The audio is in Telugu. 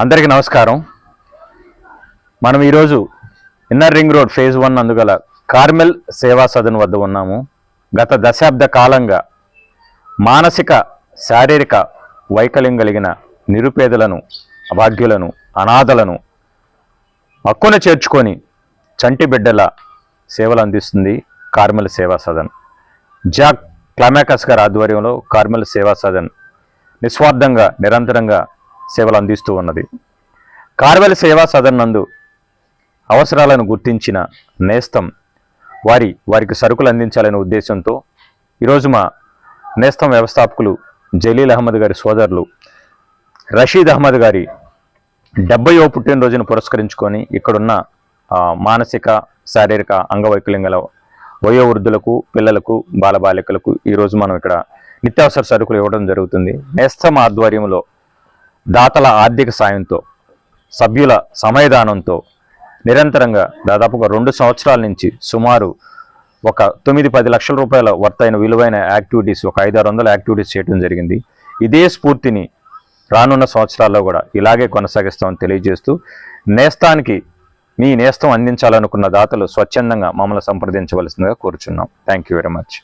అందరికీ నమస్కారం. మనం ఈరోజు inner ring road phase one అందుగల Carmel Seva Sadan వద్ద ఉన్నాము. గత దశాబ్ద కాలంగా మానసిక శారీరక వైకల్యం కలిగిన నిరుపేదలను అభాగ్యులను అనాథలను హక్కున చేర్చుకొని చంటి బిడ్డల సేవలు అందిస్తుంది కార్మెల్ సేవా సదన్. జాక్ క్లమాకస్ గారి ఆధ్వర్యంలో కార్మెల్ సేవా సదన్ నిస్వార్థంగా నిరంతరంగా సేవలు అందిస్తూ ఉన్నది. కార్వెల సేవా సదన్ నందు అవసరాలను గుర్తించిన నేస్తం వారి వారికి సరుకులు అందించాలనే ఉద్దేశంతో ఈరోజు మా నేస్తం వ్యవస్థాపకులు జలీల్ అహ్మద్ గారి సోదరులు రషీద్ అహ్మద్ గారి డెబ్బయో పుట్టినరోజును పురస్కరించుకొని ఇక్కడున్న మానసిక శారీరక అంగవైకల్యం గల వయోవృద్ధులకు పిల్లలకు బాలబాలికలకు ఈరోజు మనం ఇక్కడ నిత్యావసర సరుకులు ఇవ్వడం జరుగుతుంది. నేస్తం ఆధ్వర్యంలో దాతల ఆర్థిక సాయంతో సభ్యుల సమయదానంతో నిరంతరంగా దాదాపుగా రెండు సంవత్సరాల నుంచి సుమారు ఒక తొమ్మిది పది లక్షల రూపాయల వర్తైన విలువైన యాక్టివిటీస్ ఒక ఐదు ఆరు వందల యాక్టివిటీస్ చేయడం జరిగింది. ఇదే స్ఫూర్తిని రానున్న సంవత్సరాల్లో కూడా ఇలాగే కొనసాగిస్తామని తెలియజేస్తూ నేస్తానికి మీ నేస్తం అందించాలనుకున్న దాతలు స్వచ్ఛందంగా మమ్మల్ని సంప్రదించవలసిందిగా కోరుచున్నాం. Thank you very much